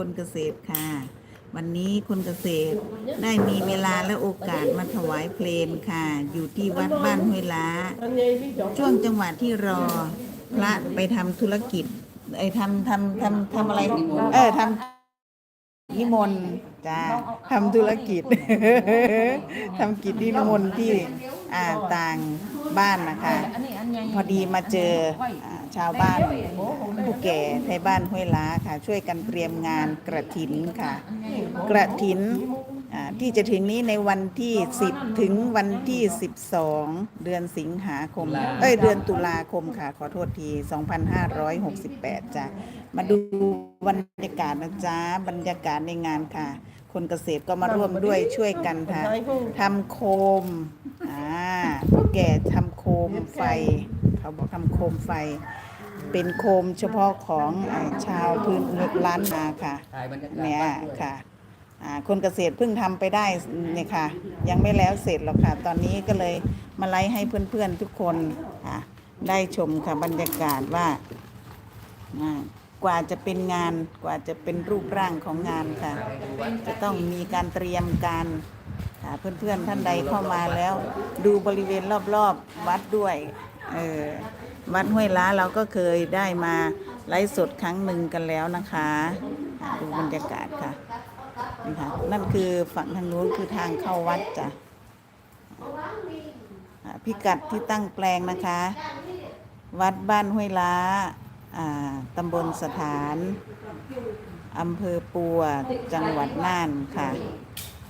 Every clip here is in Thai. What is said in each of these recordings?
คนเกษตรค่ะ วันนี้คนเกษตรได้มีเวลาและโอกาสมาถวายเพลงค่ะ อยู่ที่วัดบ้านห้วยล้า ช่วงจังหวะที่รอพระไปทำธุรกิจไอ้ทำทำทำทำอะไรเออทำนิมนต์จ้าทำธุรกิจทำกิจนิมนต์ที่ อ่าต่างบ้านนะคะ พอดีมาเจออ่าชาวบ้านผู้แก่ไทยบ้านห้วยล้าค่ะ ช่วยกันเตรียมงานกระถินค่ะ กระถินอ่าที่จะถึงนี้ในวันที่ 10 ถึงวันที่ 12 เดือนสิงหาคม เอ้ยเดือนตุลาคมค่ะ ขอโทษที 2568 จ้ะ มาดูบรรยากาศนะจ๊ะ บรรยากาศในงานค่ะ คนเกษตรก็มาร่วมด้วยช่วยกันค่ะทำโคมอ่าผู้ แก่ทำโคมไฟ เขาบอกทำโคมไฟ เป็นโคมเฉพาะของอาชาวพื้นล้านนาค่ะถ่ายบรรยากาศเนี่ยบ้านด้วยค่ะอ่าคนเกษตรเพิ่งทำไปได้เนี่ยค่ะ ยังไม่แล้วเสร็จหรอกค่ะ ตอนนี้ก็เลยมาไลฟ์ให้เพื่อนๆทุกคนอะได้ชมค่ะบรรยากาศว่าอ่ากว่าจะเป็นงานกว่าจะเป็นรูปร่างของงานค่ะ จะต้องมีการเตรียมการอ่า เพื่อนๆท่านใดเข้ามาแล้ว ดูบริเวณรอบๆวัดด้วยเออวัดห้วยล้าเราก็เคยได้มาไลฟ์สดครั้งหนึ่งกันแล้วนะคะดูบรรยากาศค่ะนี่ค่ะนั่นคือฝั่งทางนู้นคือทางเข้าวัดจ้ะพิกัดที่ตั้งแปลงนะคะ วัดบ้านห้วยล้าตำบลสถานอำเภอปัวจังหวัดน่านค่ะ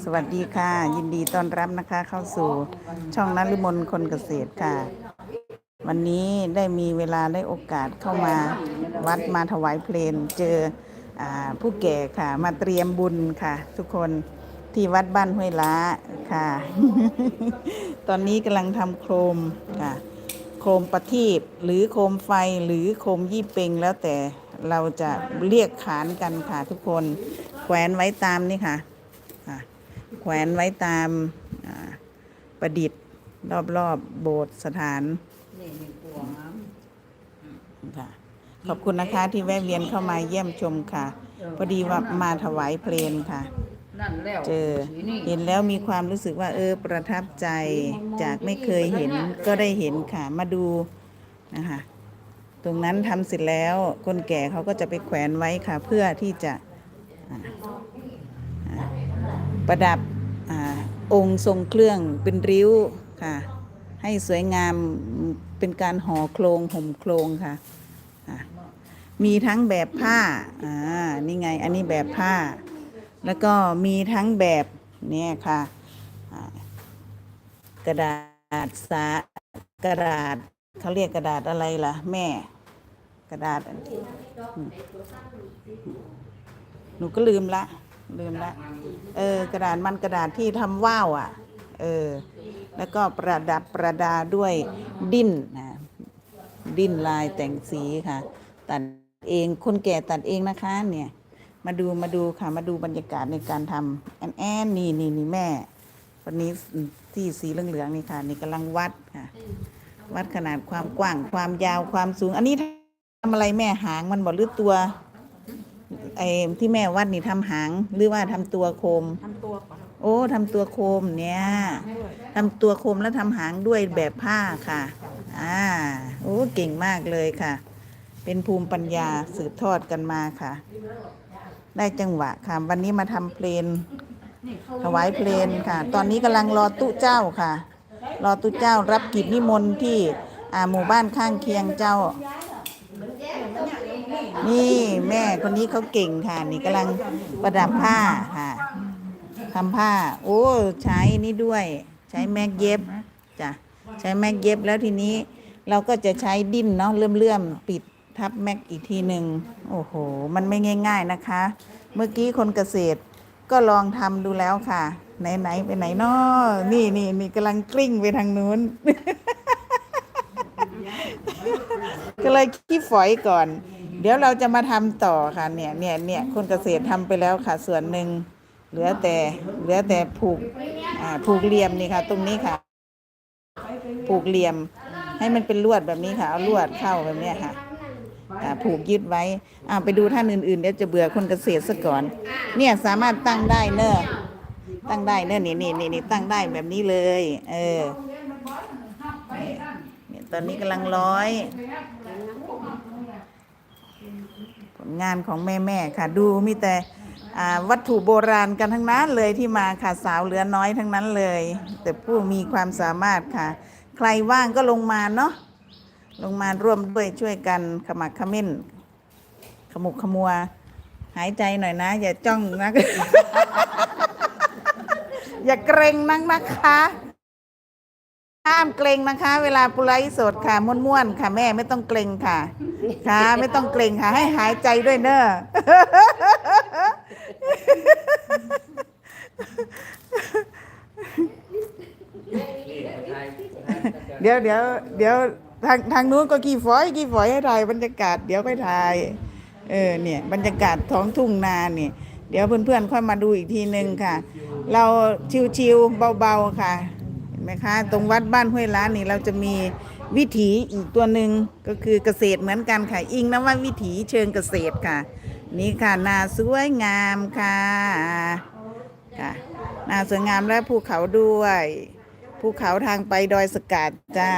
สวัสดีค่ะ ยินดีต้อนรับนะคะ เข้าสู่ช่องนลิมนคนเกษตรค่ะ วันนี้ได้มีเวลาได้โอกาสเข้ามาวัดมาถวายเพลงเจออผู้แก่ค่ะ มาเตรียมบุญค่ะ ทุกคนที่วัดบ้านห้วยล้าค่ะ ตอนนี้กำลังทำโคมค่ะ โคมประทีปหรือโคมไฟหรือโคมยี่เปงแล้วแต่เราจะเรียกขานกันค่ะทุกคนแขวนไว้ตามนี่ค่ะ แขวนไว้ตามอ่าประดิษฐ์รอบๆโบสถ์สถานค่ะขอบคุณนะคะที่แวะเวียนเข้ามาเยี่ยมชมค่ะ พอดีว่ามาถวายเพลงค่ะนั่นแล้วเจอเห็นแล้วมีความรู้สึกว่า เออ ประทับใจจากไม่เคยเห็นก็ได้เห็นค่ะ มาดูนะคะตรงนั้นทำเสร็จแล้วคนแก่เขาก็จะไปแขวนไว้ค่ะ เพื่อที่จะอ่าอ่า ประดับอองค์ทรงเครื่องเป็นริ้วค่ะ ให้สวยงามเป็นการห่อโครงห่มโครงค่ะ มีทั้งแบบผ้าอ่านี่ไงอันนี้แบบผ้า แล้วก็มีทั้งแบบเนี่ยค่ะกระดาษสากระดาษเขาเรียกกระดาษอะไรล่ะ แม่ กระดาษอันอืมหนูก็ลืมละ ลืมละเออกระดาษมันกระดาษที่ทำว่าวอะเออแล้วก็ประดับประดาด้วยดิ้นนะดิ้นลายแต่งสีค่ะ ตัดเองคนแก่ตัดเองนะคะเนี่ยมาดูมาดูค่ะมาดูบรรยากาศในการทำแอนแอนนี่นี่นี่แม่ วันนี้ที่สีเหลืองๆนี่ค่ะ นี่กำลังวัดค่ะ วัดขนาดความกว้างความยาวความสูง อันนี้ทำอะไรแม่หางมันบอกหรือตัว ไอ้ที่แม่วัดนี่ทำหางหรือว่าทำตัวโคม ทำตัวก่อนโอ้ทำตัวโคมเนี่ยทำตัวโคมแล้วทำหางด้วยแบบผ้าค่ะ อ่าโอ้เก่งมากเลยค่ะ เป็นภูมิปัญญาสืบทอดกันมาค่ะ ได้จังหวะค่ะ วันนี้มาทำเพลน ถวายเพลนค่ะ ตอนนี้กำลังรอตุเจ้าค่ะ รอตุเจ้ารับกิจนิมนต์ที่อ่าหมู่บ้านข้างเคียงเจ้า นี่แม่คนนี้เขาเก่งค่ะ นี่กำลังประดับผ้าค่ะทำผ้า โอ้ใช้นี่ด้วย ใช้แม็กเย็บจ้ะใช้แม็กเย็บแล้วทีนี้เราก็จะใช้ดิ้นเนาะเลื่อมๆปิดทับแม็กอีกทีหนึ่งโอ้โห มันไม่ง่าย ๆนะคะ เมื่อกี้คนเกษตรก็ลองทำดูแล้วค่ะ ไหนไหนๆไปไหนนอนี่นี่นี่กำลังกลิ้งไปทางนู้น ก็เลยขี้ฝอยก่อน เดี๋ยวเราจะมาทำต่อค่ะเนี่ยเนี่ยเนี่ยคนเกษตรทำไปแล้วค่ะ ส่วนหนึ่งเหลือแต่เหลือแต่ผูกอ่าผูกเหลี่ยมนี่ค่ะ ตรงนี้ค่ะ ผูกเหลี่ยม ให้มันเป็นลวดแบบนี้ค่ะ เอาลวดเข้าแบบนี้ค่ะผูกยึดไว้อ่าไปดูท่านอื่นๆเดี๋ยวจะเบื่อคนเกษตรซะก่อน เนี่ยสามารถตั้งได้เนอะตั้งได้เนอะนี่นี่นี่นี่ตั้งได้แบบนี้เลย เออเนี่ยตอนนี้กำลังร้อย งานของแม่แม่ๆค่ะ ดูมีแต่วัตถุโบราณกันทั้งนั้นเลยที่มาค่ะสาวเหลือน้อยทั้งนั้นเลย แต่ผู้มีความสามารถค่ะ ใครว่างก็ลงมาเนาะลงมาร่วมด้วยช่วยกันขมักขมิ้น ขมุกขมัว หายใจหน่อยนะ อย่าจ้องนะอย่าเกรงนักนะคะ ห้ามเกรงนะคะ เวลาปุไลฟ์สดค่ะม้วนๆค่ะ แม่ไม่ต้องเกรงค่ะ ค่ะ ไม่ต้องเกรงค่ะ ให้หายใจด้วยเนอะเดี๋ยวเดี๋ยวเดี๋ยวทางทางนู้นก็กี่ฝอยกี่ฝอยให้ถ่ายบรรยากาศเดี๋ยวไปถ่ายเออเนี่ยบรรยากาศท้องทุ่งนาเนี่ยเดี๋ยวเพื่อนๆค่อยมาดูอีกทีหนึ่งค่ะ เราชิวๆเบาๆค่ะ ไหมคะตรงวัดบ้านห้วยล้านนี่เราจะมีวิถีอีกตัวหนึ่งก็คือเกษตรเหมือนกันค่ะ อิงนะว่าวิถีเชิงเกษตรค่ะ นี่ค่ะนาสวยงามค่ะค่ะนาสวยงามและภูเขาด้วยภูเขาทางไปดอยสกัดจ้า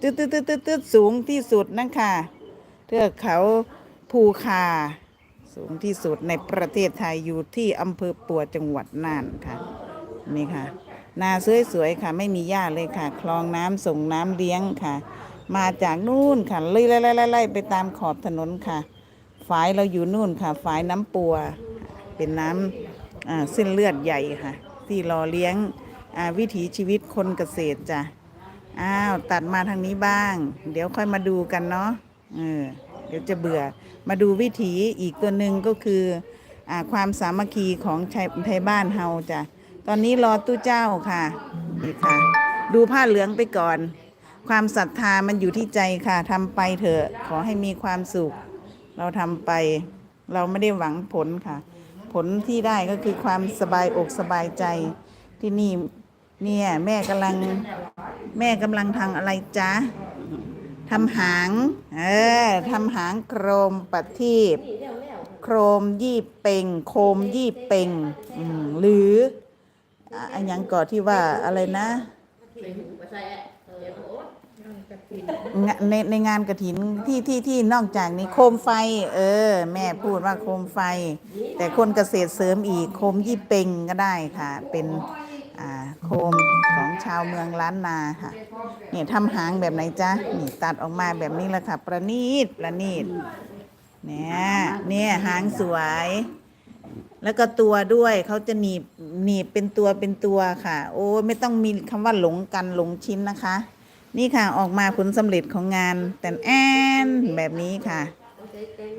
ตืดตืดตืดตืดตืดสูงที่สุดนั่นค่ะเทือกเขาภูคา สูงที่สุดในประเทศไทยอยู่ที่อำเภอปัวจังหวัดน่านค่ะนี่ค่ะ นาสวยๆค่ะ ไม่มีหญ้าเลยค่ะ คลองน้ำส่งน้ำเลี้ยงค่ะ มาจากนู่นค่ะไล่ไล่ไล่ไปตามขอบถนนค่ะฝายเราอยู่นู่นค่ะฝายน้ำปัว เป็นน้ำอ่าเส้นเลือดใหญ่ค่ะ ที่รอเลี้ยงวิถีชีวิตคนเกษตรจ้ะอ้าวตัดมาทางนี้บ้าง เดี๋ยวค่อยมาดูกันเนาะเออเดี๋ยวจะเบื่อมาดูวิถีอีกตัวหนึ่งก็คืออความสามัคคีของชายไทยบ้านเฮาจ้ะ อนนี้รอตู้เจ้าค่ะนี่ค่ะ ดูผ้าเหลืองไปก่อน ความศรัทธามันอยู่ที่ใจค่ะทำไปเถอะขอให้มีความสุข เราทำไป เราไม่ได้หวังผลค่ะ ผลที่ได้ก็คือความสบายอกสบายใจที่นี่เนี่ยแม่กำลังแม่กำลังทำอะไรจ๊ะทำหาง เออทำหางโครมปัทีบโครมยี่เป่ง โคมยี่เป่งหรือ อะอันยังก่อนที่ว่าอะไรนะงะในในงานกระถินที่ที่ที่นอกจากนี้โคมไฟ เออ แม่พูดว่าโคมไฟ แต่คนเกษตรเสริมอีกโคมยี่เปงก็ได้ค่ะ เป็นอ่าโคมของชาวเมืองล้านนาค่ะเนี่ยทำหางแบบไหนจ๊ะนี่ตัดออกมาแบบนี้แหละค่ะ ประณีตประณีตเนี่ยเนี่ยหางสวย แล้วก็ตัวด้วยเขาจะหนีบหนีบเป็นตัวเป็นตัวค่ะ โอ้ไม่ต้องมีคำว่าหลงกันหลงชิ้นนะคะ นี่ค่ะออกมาผลสำเร็จของงานแต่นแอนแบบนี้ค่ะ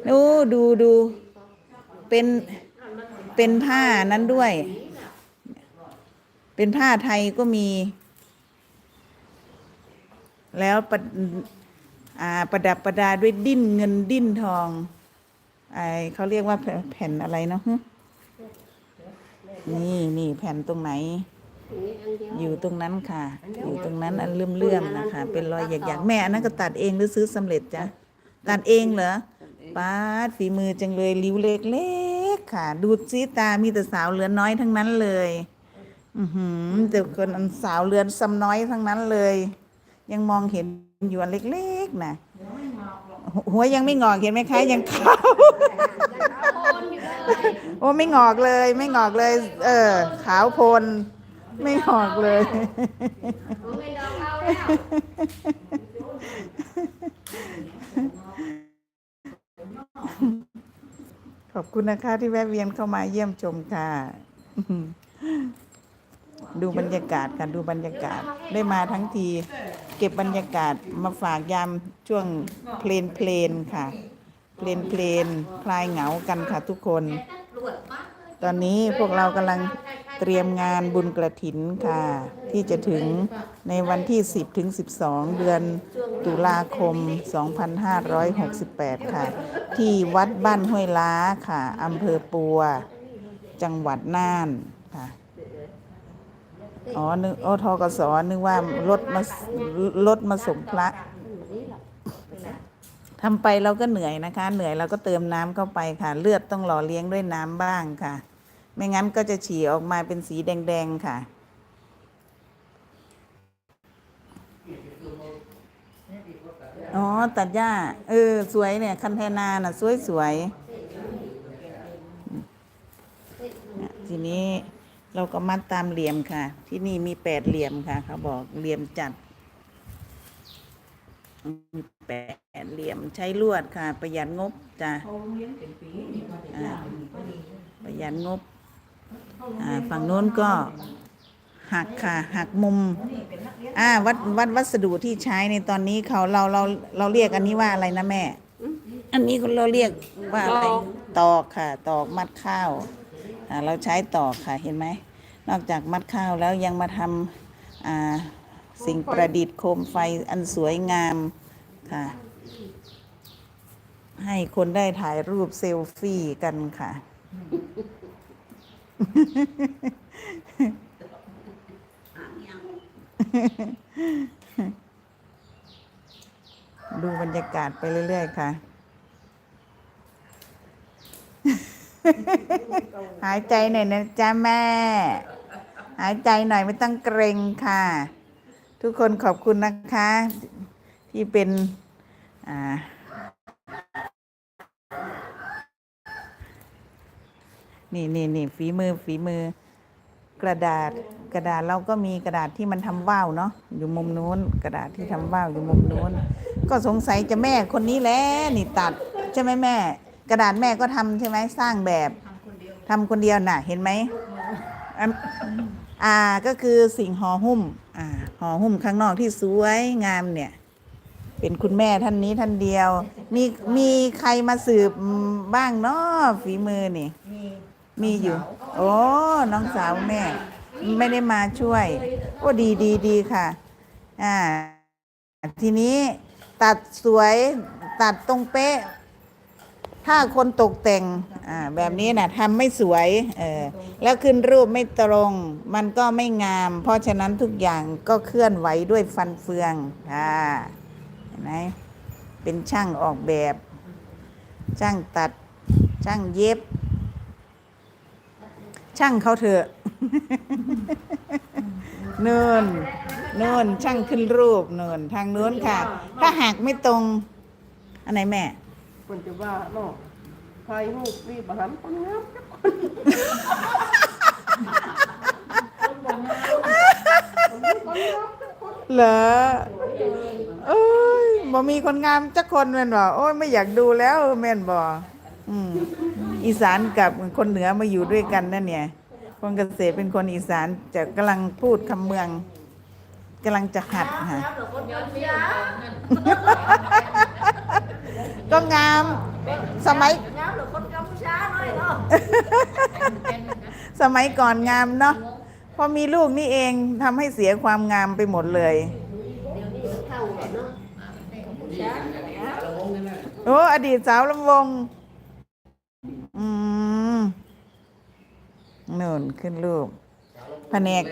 ดูดูดูเป็นเป็นผ้านั้นด้วย เป็นผ้าไทยก็มี แล้วประอ่าประดับประดาด้วยดิ้นเงินดิ้นทองไอเขาเรียกว่าแผ่นอะไรเนาะ นี่นี่แผ่นตรงไหน อยู่ตรงนั้นค่ะ อยู่ตรงนั้นอันเลื่อมๆนะคะ เป็นรอยหยักๆแม่อันนั้นก็ตัดเองหรือซื้อสำเร็จจ้ะตัดเองเหรอป้าดฝีมือจังเลยริ้วเล็กๆค่ะ ดูซีตามีแต่สาวเหลือน้อยทั้งนั้นเลย อือหือแต่คนอันสาวเรือนซ้ำน้อยทั้งนั้นเลย ยังมองเห็นอยู่อันเล็กๆนะหัวยังไม่งอกเห็นไหมคะยังขาว โอ้ไม่งอกเลย ไม่งอกเลย เออ ขาวโพลนไม่งอกเลย ขอบคุณนะคะที่แวะเวียนเข้ามาเยี่ยมชมค่ะ ดูบรรยากาศค่ะดูบรรยากาศได้มาทั้งที เก็บบรรยากาศมาฝากยามช่วงเพลนเพลนค่ะ เพลนเพลนคลายเหงากันค่ะทุกคน ตอนนี้พวกเรากำลังเตรียมงานบุญกระถินค่ะ ที่จะถึงในวันที่ 10ถึง12 เดือนตุลาคม 2568 ค่ะ ที่วัดบ้านห้วยล้าค่ะอำเภอปัว จังหวัดน่านค่ะอ๋อนึกโอทกสนึกว่ารถมารถมาส่งพระ ทำไปเราก็เหนื่อยนะคะ เหนื่อยเราก็เติมน้ำเข้าไปค่ะ เลือดต้องหล่อเลี้ยงด้วยน้ำบ้างค่ะ ไม่งั้นก็จะฉี่ออกมาเป็นสีแดงๆค่ะ อ๋อ ตัดหญ้า เออ สวยเนี่ย คันเทนาน่ะ สวยสวยเนี่ยทีนี้เราก็มัดตามเหลี่ยมค่ะ ที่นี่มีแปดเหลี่ยมค่ะ เขาบอกเหลี่ยมจัด มีแปดเหลี่ยมใช้ลวดค่ะ ประหยัดงบจ้ะอ่าประหยัดงบอ่าฝั่งโน้นก็หักค่ะหักมุมอ่าวัดวัดวัสดุที่ใช้ในตอนนี้เขาเราเราเราเรียกอันนี้ว่าอะไรนะแม่ อันนี้เราเรียกว่าอะไรตอกค่ะ ตอกมัดข้าวอ่าเราใช้ตอกค่ะเห็นไหมนอกจากมัดข้าวแล้วยังมาทำอ่า สิ่งประดิษฐ์โคมไฟอันสวยงามค่ะ ให้คนได้ถ่ายรูปเซลฟี่กันค่ะ ดูบรรยากาศไปเรื่อย ๆ ค่ะ หายใจหน่อยนะจ๊ะแม่ หายใจหน่อยไม่ต้องเกรงค่ะ ทุกคนขอบคุณนะคะ ที่เป็นอ่านี่นี่นี่ฝีมือฝีมือกระดาษกระดาษเราก็มีกระดาษที่มันทำว่าวเนาะอยู่มุมนู้น กระดาษที่ทำว่าวอยู่มุมนู้น ก็สงสัยจะแม่คนนี้แหละนี่ตัดใช่ไหมแม่ กระดาษแม่ก็ทำใช่ไหมสร้างแบบทำคนเดียวน่ะ เห็นไหมอ่าก็คือสิ่งห่อหุ้มอ่า ห่อหุ้มข้างนอกที่สวยงามเนี่ย เป็นคุณแม่ท่านนี้ท่านเดียว มีมีใครมาสืบบ้างเนาะฝีมือนี่ มีอยู่ โอ้น้องสาวแม่ ไม่ได้มาช่วย โอ้ดีดีดีค่ะ อ่า ทีนี้ตัดสวยตัดตรงเป๊ะ ถ้าคนตกแต่งอ่าแบบนี้นะทำไม่สวยเออแล้วขึ้นรูปไม่ตรง มันก็ไม่งาม เพราะฉะนั้นทุกอย่างก็เคลื่อนไหวด้วยฟันเฟืองอ่าเห็นไหมเป็นช่างออกแบบ ช่างตัด ช่างเย็บ ช่างเขาเถอะเนินเนินช่างขึ้นรูปเนินทางนู้นค่ะ ถ้าหากไม่ตรง อันไหนแม่ คนจะว่าเนาะใครหูรีบหันคนงามจักคนเหรอเอ้ยบ่มีคนงามจักคนแม่นบ่โอ้ยไม่อยากดูแล้วแม่นบ่อืมอีสานกับคนเหนือมาอยู่ด้วยกันนั่นเนี่ย คนเกษตรเป็นคนอีสานจะกำลังพูดคำเมืองกำลังจะหัดค่ะ ก็งามสมัยสมัยก่อนงามเนาะพอมีลูกนี่เองทำให้เสียความงามไปหมดเลยโอ้อดีตสาวลำวง อืมนู่นขึ้นรูปแผนก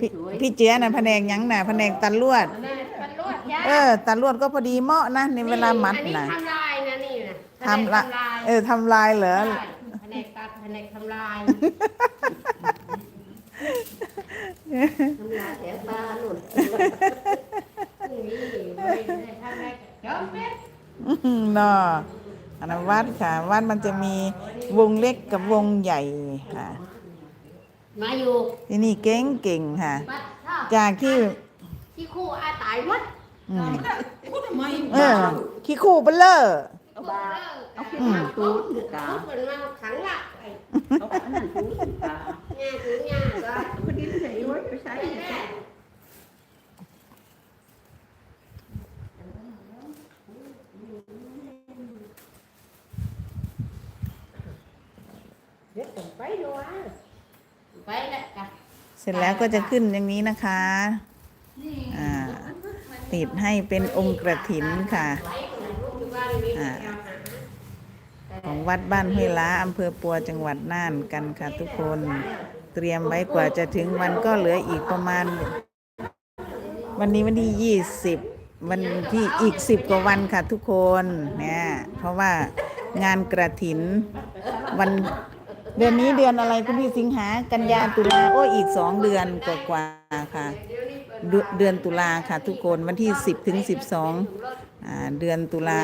พี่พี่เจี๊ยน่ะแผนกหยังน่ะแผนกตัดลวดมันร วดยาเออตัดลวดก็พอดีเหมาะนะในเวลามัดอันนี้นะทำลายนะนี่นะทำละแผนกเออทำลายเหรอใช่แผนกตัดแผนกทำลายทำลายแถวตาหนุนนี่ไม่ได้ทำอะไรจอมเป็ดอื้อหือเนาะอันนั้นวัดค่ะวัดมันจะมีวงเล็กกับวงใหญ่ค่ะมาอยู่ที่นี่เก่งเก่งๆค่ะบัดถ้าจากที่ ที่คู่อาตายวัดอืมเออขี้คู่เบลเลอร์เอาบ้าเอาอืมตูดตาเหมือนมาขังละไอ้เอาอันนั้นถูตาแง่คือแง่ก็คนนี้ใส่ไว้ไปใช้แม่เดี๋ยวผมไปดูอะเสร็จแล้วก็จะขึ้นอย่างนี้นะคะอ่า ติดให้เป็นองค์กระถินค่ะของวัดบ้านห้วยล้าอำเภอปัวจังหวัดน่านกันค่ะทุกคน เตรียมไว้กว่าจะถึงวันก็เหลืออีกประมาณ วันนี้วันที่ยี่สิบวันที่อีกสิบกว่าวันค่ะทุกคนเนี่ยเพราะว่างานกระถินวันเดือนนี้เดือนอะไรคุณพี่สิงหากันยาตุลาโอ้อีกสองเดือนกว่าๆค่ะ เดือนตุลาค่ะทุกคนวันที่สิบถึงสิบสองเดือนตุลา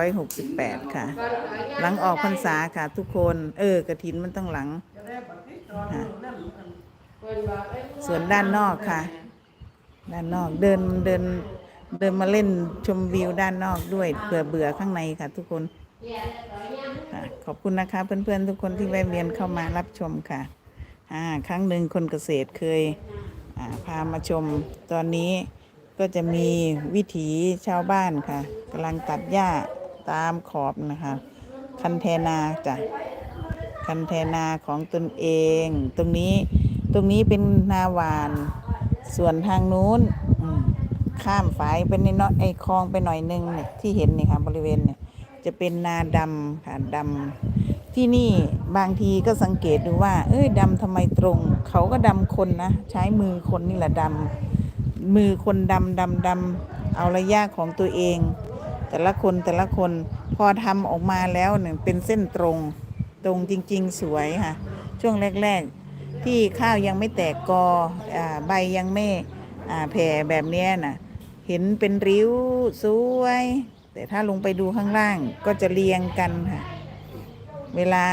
2568 ค่ะ หลังออกพรรษาค่ะทุกคน เออกระถินมันต้องหลัง ส่วนด้านนอกค่ะ ด้านนอกเดินเดินเดินมาเล่นชมวิวด้านนอกด้วยเผื่อเบื่อข้างในค่ะทุกคนค่ะขอบคุณนะคะ เพื่อนๆ ทุกคนที่แวะเวียนเข้ามารับชมค่ะอ่าครั้งหนึ่งคนเกษตรเคย พามาชมตอนนี้ก็จะมีวิถีชาวบ้านค่ะกำลังตัดหญ้าตามขอบนะคะ คันแทนาจ้ะคันแทนาของตนเอง ตรงนี้ตรงนี้เป็นนาหวาน ส่วนทางนู้นข้ามฝายไปในน้อยไอคลองไปหน่อยนึงเนี่ยที่เห็นนี่ค่ะบริเวณเนี่ยจะเป็นนาดำค่ะดำ ที่นี่บางทีก็สังเกตดูว่า เอ้ยดำทำไมตรง เขาก็ดำคนนะ ใช้มือคนนี่แหละดำมือคนดำดำดำเอาระยะของตัวเอง แต่ละคนแต่ละคนพอทำออกมาแล้วเนี่ยเป็นเส้นตรง ตรงจริง ๆ สวยค่ะ ช่วงแรก ๆ ที่ข้าวยังไม่แตกกออใบยังไม่แผ่แบบนี้น่ะเห็นเป็นริ้วสวย แต่ถ้าลงไปดูข้างล่างก็จะเรียงกันค่ะ เวลา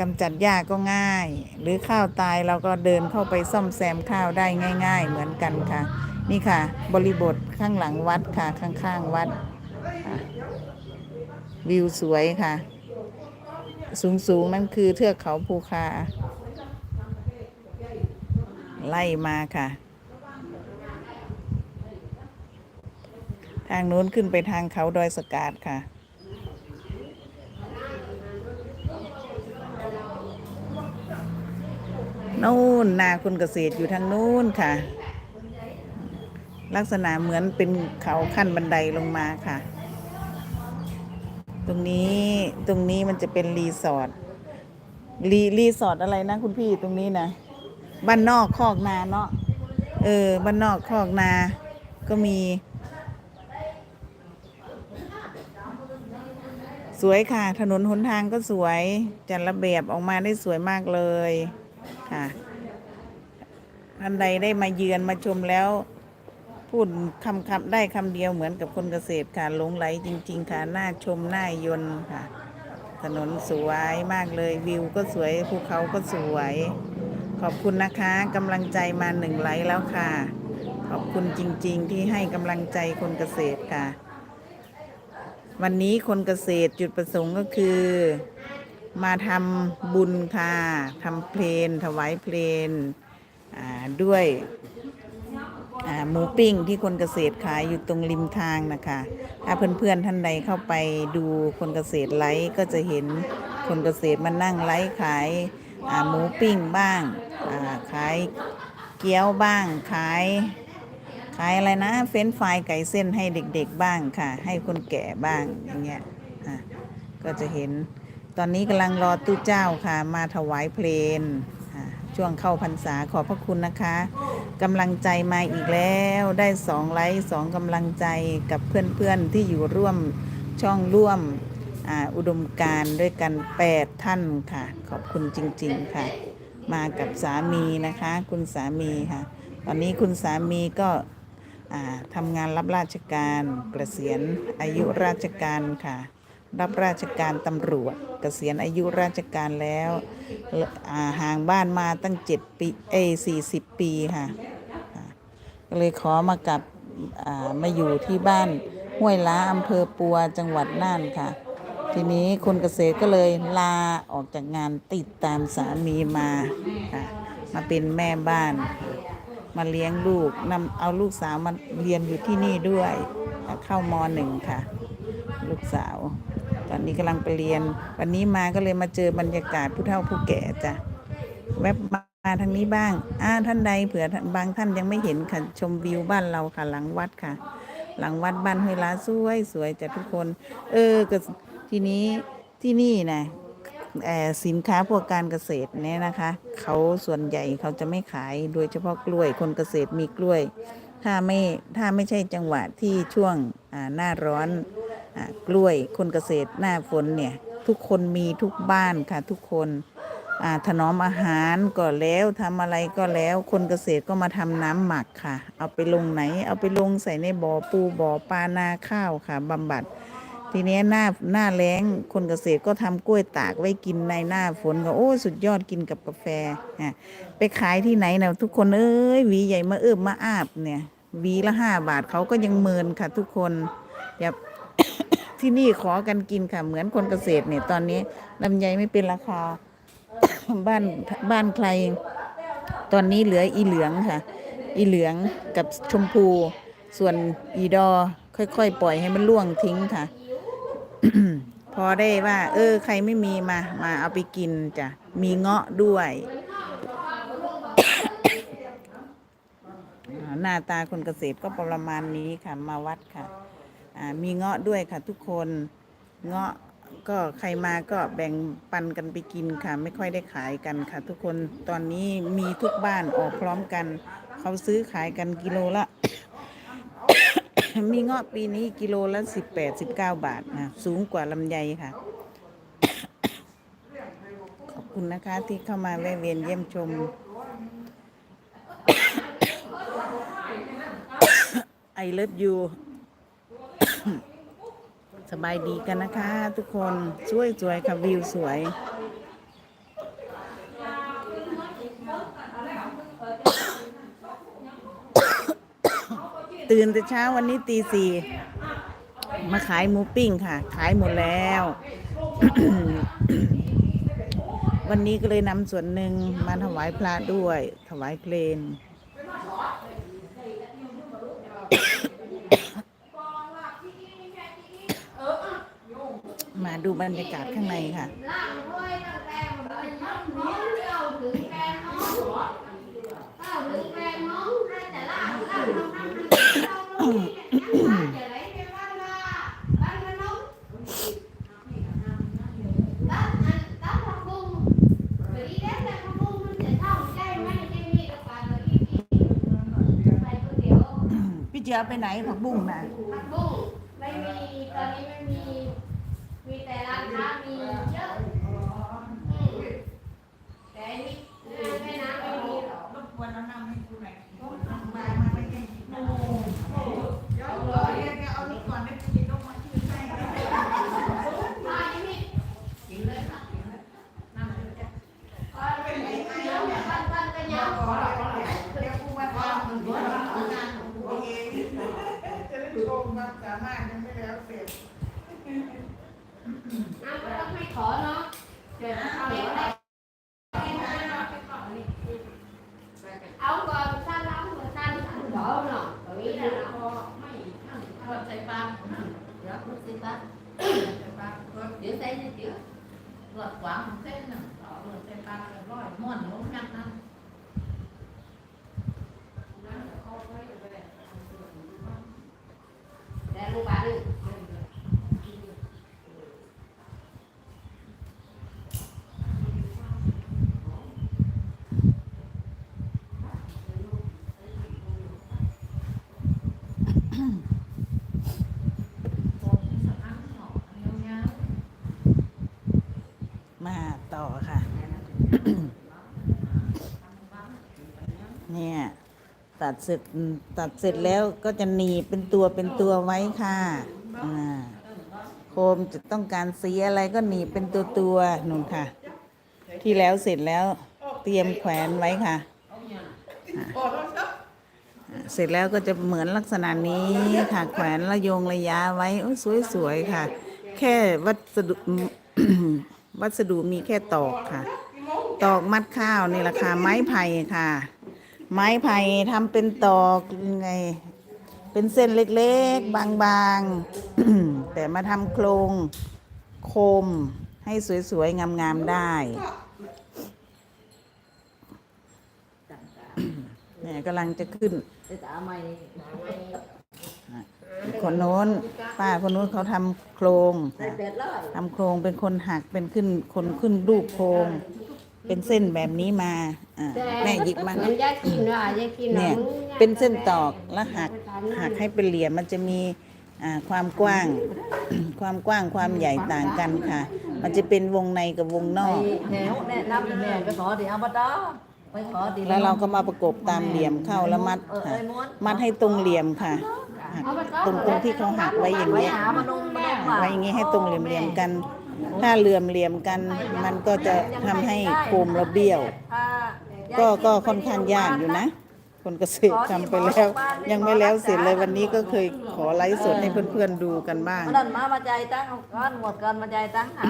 กำจัดหญ้าก็ง่าย หรือข้าวตายเราก็เดินเข้าไปซ่อมแซมข้าวได้ง่าย ๆ เหมือนกันค่ะ นี่ค่ะ บริบทข้างหลังวัดค่ะ ข้างๆวัด วิวสวยค่ะ สูงๆนั่นคือเทือกเขาภูคา ไล่มาค่ะ ทางนู้นขึ้นไปทางเขาดอยสกาดค่ะ นู่นนาคุณเกษตรอยู่ทางนู้นค่ะ ลักษณะเหมือนเป็นเขาขั้นบันไดลงมาค่ะ ตรงนี้ตรงนี้มันจะเป็นรีสอร์ทรีรีสอร์ทอะไรนะคุณพี่ตรงนี้นะบ้านนอกคอกนาเนาะเออบ้านนอกคอกนา ก็มี สวยค่ะ ถนนหนทางก็สวยจัดระเบียบออกมาได้สวยมากเลย ค่ะท่านใดได้มาเยือนมาชมแล้ว พูดคำคำได้คำเดียวเหมือนกับคนเกษตรค่ะหลงไหลจริง ๆ ค่ะน่าชมน่ายนค่ะ ถนนสวยมากเลยวิวก็สวยภูเขาก็สวย ขอบคุณนะคะกำลังใจมาหนึ่งไลค์แล้วค่ะ ขอบคุณจริง ๆ ที่ให้กำลังใจคนเกษตรค่ะ วันนี้คนเกษตรจุดประสงค์ก็คือ มาทำบุญค่ะทำเพลนถวายเพลนด้วยหมูปิ้งที่คนเกษตรขายอยู่ตรงริมทางนะคะ ถ้าเพื่อนๆท่านใดเข้าไปดูคนเกษตรไลฟ์ก็จะเห็นคนเกษตรมานั่งไลฟ์ขายหมูปิ้งบ้างาขายเกี๊ยวบ้างขายขายอะไรนะ เฟรนช์ฟรายไก่เส้นให้เด็กๆบ้างค่ะ ให้คนแก่บ้างอย่างเงี้ยก็จะเห็น ตอนนี้กำลังรอตู้เจ้าค่ะ มาถวายเพลนช่วงเข้าพรรษาขอบพระคุณนะคะกำลังใจมาอีกแล้วได้สองไลค์สองกำลังใจกับเพื่อนๆที่อยู่ร่วมช่องร่วมออุดมการด้วยกันแปดท่านค่ะ ขอบคุณจริง ๆ ค่ะ มากับสามีนะคะ คุณสามีค่ะ ตอนนี้คุณสามีก็ทำงานรับราชการเกษียณอายุราชการค่ะ รับราชการตำรวจเกษียณอายุราชการแล้วห่างบ้านมาตั้งเจ็ดปีเอยสี่สิบปีค่ะก็เลยขอมากับมาอยู่ที่บ้านห้วยล้าอำเภอปัวจังหวัดน่านค่ะ ทีนี้คนเกษตรก็เลยลาออกจากงานติดตามสามีมาค่ะมาเป็นแม่บ้าน มาเลี้ยงลูกนำเอาลูกสาวมาเรียนอยู่ที่นี่ด้วยเข้ามหนึ่งค่ะ ลูกสาว อนนี้กำลังไปเรียน วันนี้มาก็เลยมาเจอบรรยากาศผู้เฒ่าผู้แก่จ้ะแวบมาทางนี้บ้างอ่าท่านใดเผื่อบางท่านยังไม่เห็นค่ะชมวิวบ้านเราค่ะ หลังวัดค่ะ หลังวัดบ้านห้วยลาสวยสวยจ้ะทุกคน เออก็ทีนี้ที่นี่นะเอ่อสินค้าพวกการเกษตรเนี่ยนะคะ เขาส่วนใหญ่เขาจะไม่ขายโดยเฉพาะกล้วยคนเกษตรมีกล้วย ถ้าไม่ถ้าไม่ใช่จังหวะที่ช่วงหน้าร้อนอกล้วยคนเกษตรหน้าฝนเนี่ยทุกคนมีทุกบ้านค่ะทุกคนถนอมอาหารก็แล้วทำอะไรก็แล้วคนเกษตรก็มาทำน้ำหมักค่ะ เอาไปลงไหน เอาไปลงใส่ในบ่อปูบ่อปลานาข้าวค่ะบำบัด ทีนี้หน้าหน้าแล้งคนเกษตรก็ทำกล้วยตากไว้กินในหน้าฝนก็โอ้สุดยอดกินกับกาแฟไปขายที่ไหนนะทุกคนเอ้ยหวีใหญ่มาเอิบมาอาบเนี่ย วีละห้าบาทเขาก็ยังเมินค่ะทุกคนอย่าที่นี่ขอกันกินค่ะ เหมือนคนเกษตรเนี่ยตอนนี้ลำไยไม่เป็นราคา บ้านบ้านใคร ตอนนี้เหลืออีเหลืองค่ะ อีเหลืองกับชมพู ส่วนอีดอค่อยๆ ปล่อยให้มันล่วงทิ้งค่ะ พอได้ว่า เออ ใครไม่มีมา มาเอาไปกินจ้ะมีเงาะด้วย หน้าตาคนเกษตรก็ประมาณนี้ค่ะ มาวัดค่ะ มีเงาะด้วยค่ะ ทุกคนเงาะก็ใครมาก็แบ่งปันกันไปกินค่ะ ไม่ค่อยได้ขายกันค่ะ ทุกคนตอนนี้มีทุกบ้านออกพร้อมกัน เขาซื้อขายกันกิโลละ มีเงาะปีนี้กิโลละสิบแปดสิบเก้าบาทนะสูงกว่าลำไยค่ะ ขอบคุณนะคะที่เข้ามาแวะเวียนเยี่ยมชม ไอเลิฟยูสบายดีกันนะคะ ทุกคนสวยสวยค่ะวิวสวย ตื่นแต่เช้าวันนี้ตีสี่มาขายหมูปิ้งค่ะ ขายหมดแล้ว วันนี้ก็เลยนำส่วนหนึ่งมาถวายพระด้วย ถวายเพลง มาดูบรรยากาศข้างในค่ะ ล่างด้วยตั้งแต่มันน้องน้องเอาถึงแกน้องเอาถึงแกน้องให้แต่ล่างล่างทำทำทำเรานี่จะไหลไปบ้านละบ้านละน้องบ้านอันบ้านผักบุ้งไปดีเด็ดแต่ผักบุ้งมันจะเข้าใจไหมจะมีกับปลาตัวอีกไปก๋วยเตี๋ยว พี่เจียไปไหนผักบุ้งนะผักบุ้งไม่มีตอนนี้ไม่มี มีแต่ร้านค้ามีเยอะอืมแต่อันนี่แม่น้ำไม่มีหรอก รบกวนน้ำน้ำให้ดูหน่อยมามาไปกินเดี๋ยวเดี๋ยวเอานี่ก่อนนะกินต้องมาชื่นใจ มาอย่างนี้กินเลยค่ะกินเลยน้ำมันจะไปไปไปเดี๋ยวบ้านบ้านกันยาว เดี๋ยวกูมาทำมันก็ทำงานของกูเองจะได้ชมความสามารถยังไม่แล้วเสร็จ น้ำก็ต้องให้ขอเนาะเดี๋ยวเอาเองได้เอาก่อนสั้นล้ำก่อนสั้นสั้นขอเนาะแบบนี้นะเนาะ Rồi chạy ba Rồi bước đi ba Chạy ba Rồi chữ tay đi chữ Rồi quảng một thế nè Đó rồi chạy ba rồi rồi Mòn nó nhắc năm แต่ลูกบ้านนี่ Một cái sẵn ăn nhỏ Nhiều nhau มาต่อค่ะ เนี่ย ตัดเสร็จตัดเสร็จแล้วก็จะหนีบเป็นตัวเป็นตัวไว้ค่ะอ่าโคมจะต้องการสีอะไรก็หนีบเป็นตัวตัวนุ่นค่ะ ที่แล้วเสร็จแล้วเตรียมแขวนไว้ค่ะเสร็จแล้วก็จะเหมือนลักษณะนี้ค่ะ แขวนระยงระยะไว้โอ้ยสวยๆค่ะ แค่วัสดุวัสดุมีแค่ตอกค่ะ ตอกมัดข้าวนี่แหละค่ะไม้ไผ่ค่ะ ไม้ไผ่ทำเป็นตอกยังไง เป็นเส้นเล็กๆ บางๆ แต่มาทำโครงโคมให้สวยๆ งามๆ ได้เนี่ยกำลังจะขึ้นคนโน้น ป้าคนโน้นเขาทำโครงทำโครงเป็นคนหักเป็นขึ้นคนขึ้นรูปโครง เป็นเส้นแบบนี้มาอ่าแม่หยิบมามันยายกินว่ายายกินเนี่ย เป็นเส้นตอกแล้วหักหักให้เป็นเหลี่ยมมันจะมีอ่าความกว้าง ความกว้างความใหญ่ต่างกันค่ะ มันจะเป็นวงในกับวงนไปอกแนวแนะนำแม่ไปขอดีเอามาดอไปขอดีแล้วเราก็มาประกบตามเหลี่ยมเข้าแล้วมัดเออค่ะไอ้ม้วนมัดให้ตรงเหลี่ยมค่ะหักตรงตรงที่เขาหักไว้อย่างไว้เงี้ยหามานุ่งมานุ่งมาไว้อย่างงี้ให้ตรงเหลี่ยมๆกัน ถ้าเหลื่อมเหลี่ยมกันมันก็จะทำให้โคมระเบี้ยว ก็ก็ค่อนข้างยากอยู่นะ คนเกษตรทำไปแล้ว ยังไม่แล้วเสร็จเลยวันนี้ก็เคยขอไลฟ์สดให้เพื่อนๆดูกันบ้างมาดันมามาใจตั้งก้อนหมดก่อนมาใจตั้งหา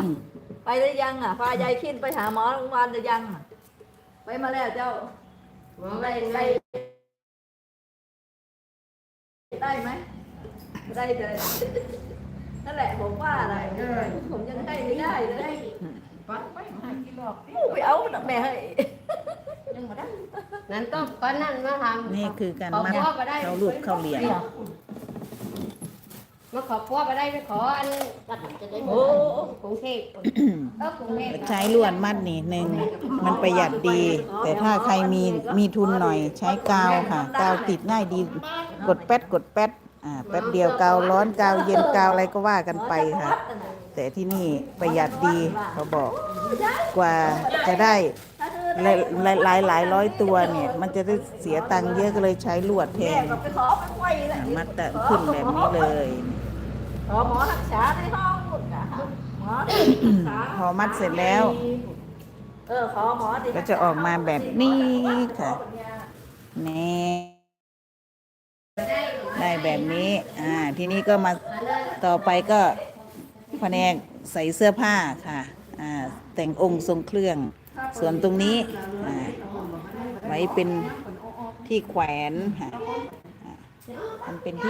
ไปหรือยังอะพายายขินไปหาหมอโรงพยาบาลหรือยังอะไปมาแล้วเจ้าไปไงได้ไหมได้เลย นั่นแหละผมว่าอะไรผมยังให้ไม่ได้เลยปัดไปหากินหรอกไปเอาแม่ให้นั่นต้องก้อนนั่นมาทำนี่คือการมัดเข้ารูปเข้าเหลี่ยมมาขอพัวไปได้ไปขออันตัดจะได้โอ้กรุงเทพเออกรุงเทพใช้ลวดมัดนี่หนึ่งมันประหยัดดี แต่ถ้าใครมีมีทุนหน่อยใช้กาวค่ะ กาวติดง่ายดี กดแป๊ดกดแป๊ด อ่าแป๊บเดียวกาวร้อนกาวเย็นกาวอะไรก็ว่ากันไปค่ะ แต่ที่นี่ประหยัดดีเขาบอกกว่าจะได้หลายหลายหลายหลายร้อยตัวเนี่ย มันจะได้เสียตังค์เยอะก็เลยใช้ลวดแทแม่นอ่ามัดแต่ขึ้นแบบนี้เลยขอหมอรักษาในห้องนู่นน่ะหมอรักษาพอมัดเสร็จแล้ว เออขอหมอดิก็จะออกมาแบบนี้ค่ะนี่ ได้แบบนี้ อ่า ทีนี้ก็มาต่อไปก็แผนกใส่เสื้อผ้าค่ะ อ่า แต่งองค์ทรงเครื่อง ส่วนตรงนี้อ่าไว้เป็นที่แขวนค่ะอ่ามันเป็นที่